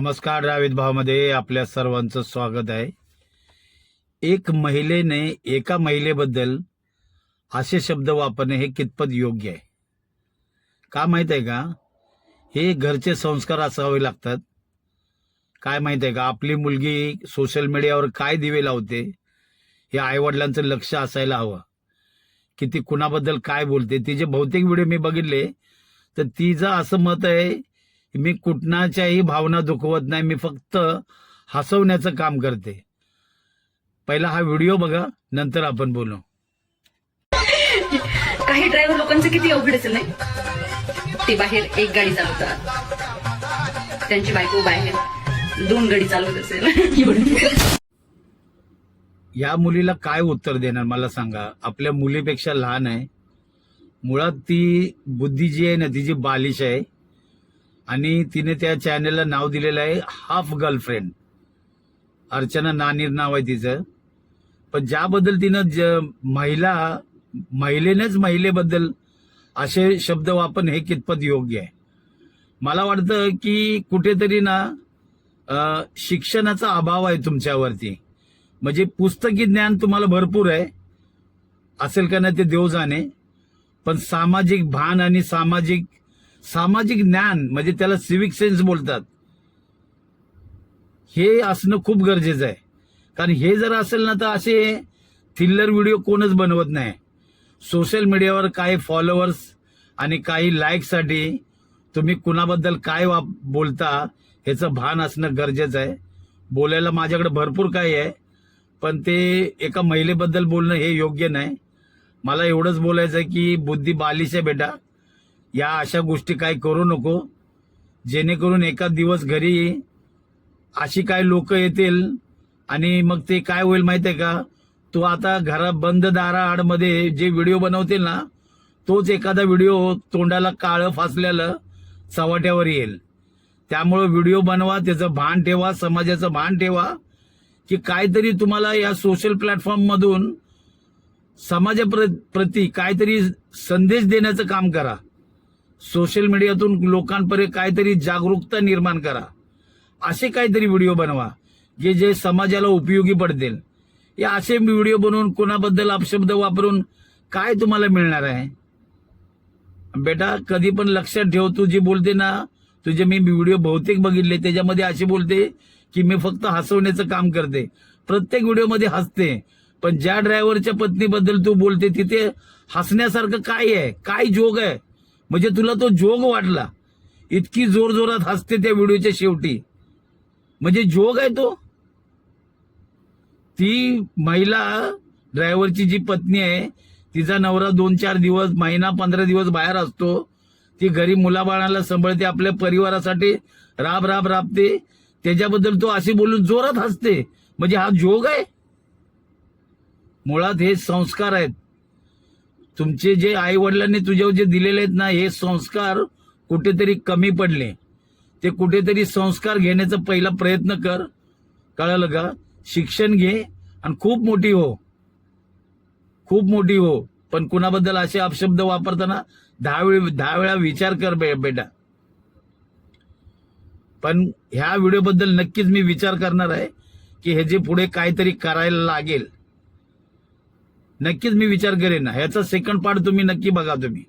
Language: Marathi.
नमस्कार रावेद भावमध्ये आपल्या सर्वांचं स्वागत आहे. एक महिलेने एका महिलेबद्दल असे शब्द वापरणे हे कितपत योग्य आहे? का माहीत आहे का? हे घरचे संस्कार असावे लागतात. काय माहीत आहे का? आपली मुलगी सोशल मीडियावर काय दिवे लावते? हे आईवडिलांचं लक्ष असायला हवं. की ती कुणाबद्दल काय बोलते? तिचे बहुतेक व्हिडिओ मी बघितले तर तिचं असं मत आहे मी कुठनाच्याही भावना दुखवत नाही मी फक्त हसवण्याचं काम करते. पहिला हा व्हिडिओ बघा नंतर आपण बोलू. काही ड्रायव्हर लोकांचं किती अवघड असेल नाही? ते बाहेर एक गाडी चालवतात. त्यांची बायको बाहेर दोन गाडी चालवत असेल. या मुलीला काय उत्तर देणार मला सांगा? आपल्या मुलीपेक्षा लहान आहे. मुळात ती बुद्धी जी आहे ना तिची बालिश आहे. आणि तिने त्या चॅनेलला नाव दिलेलं आहे हाफ गर्लफ्रेंड अर्चना नानीर नाव आहे तिचं. पण ज्याबद्दल तिनं ज महिला महिलेनेच महिलेबद्दल असे शब्द वापरण हे कितपत योग्य आहे. मला वाटतं की कुठेतरी ना शिक्षणाचा अभाव आहे तुमच्यावरती. म्हणजे पुस्तकी ज्ञान तुम्हाला भरपूर आहे. असेल का नाही ते देव जाणे. पण सामाजिक भान आणि सामाजिक सामाजिक ज्ञान म्हणजे त्याला सिविक सेन्स बोलतात. हे असणं खूप गरजेचं आहे. कारण हे जर असेल ना तर असे थिल्लर व्हिडिओ कोणच बनवत नाही. सोशल मीडियावर काही फॉलोअर्स आणि काही लाईकसाठी तुम्ही कुणाबद्दल काय वा बोलता ह्याचं भान असणं गरजेचं आहे. बोलायला माझ्याकडे भरपूर काही आहे. पण ते एका महिलेबद्दल बोलणं हे योग्य नाही. मला एवढंच बोलायचं आहे की बुद्धी बालिश आहे बेटा. या अशा गोष्टी काही करू नको. जेणेकरून एका दिवस घरी अशी काय लोक येतील आणि मग ते काय होईल माहितीये का? तू आता घरा बंद दाराआडमध्ये जे व्हिडिओ बनवतील ना तोच एखादा व्हिडिओ तोंडाला काळं फासलेलं चव्हाट्यावर येईल. त्यामुळं व्हिडिओ बनवा त्याचं भान ठेवा समाजाचं भान ठेवा की काहीतरी तुम्हाला या सोशल प्लॅटफॉर्ममधून समाजाप्रती काहीतरी संदेश देण्याचं काम करा. सोशल मीडियातून लोकांपर्यंत काहीतरी जागरूकता निर्माण करा. असे काहीतरी व्हिडिओ बनवा जे जे समाजाला उपयोगी पडतील. या असे व्हिडिओ बनवून कोणाबद्दल अपशब्द वापरून काय तुम्हाला मिळणार आहे? बेटा कधी पण लक्षात ठेव तू जे बोलते ना तुझे मी व्हिडिओ बहुतेक बघितले त्याच्यामध्ये असे बोलते की मी फक्त हसवण्याचं काम करते. प्रत्येक व्हिडिओमध्ये हसते पण ज्या ड्रायव्हरच्या पत्नीबद्दल तू बोलते तिथे हसण्यासारखं काय आहे? काय जोग आहे? म्हणजे तुला तो जोग वाटला. इतकी जोर जोरात हसते त्या व्हिडिओच्या शेवटी. म्हणजे जोग आहे तो. ती महिला ड्रायव्हरची जी पत्नी आहे तिचा नवरा दोन चार दिवस महिना पंधरा दिवस बाहेर असतो. ती घरी मुलाबाळाला सांभाळते आपल्या परिवारासाठी राब राब राबते. त्याच्याबद्दल तो अशी बोलून जोरात हसते. म्हणजे हा जोग आहे. मुळात हे संस्कार आहेत. तुमचे जे आई वडिलांनी तुझ्यावर जे दिलेले आहेत ना हे संस्कार कुठेतरी कमी पडले. ते कुठेतरी संस्कार घेण्याचा पहिला प्रयत्न कर. कळालं का? शिक्षण घे आणि खूप मोठी हो. खूप मोठी हो. पण कुणाबद्दल असे अपशब्द वापरताना दहा वेळ दहा वेळा विचार कर बे- बेटा. पण ह्या व्हिडिओबद्दल नक्कीच मी विचार करणार आहे की हे जे पुढे काहीतरी करायला लागेल नक्कीच मी विचार करेन ह्याचा सेकंड पार्ट तुम्ही नक्की बघा तुम्ही.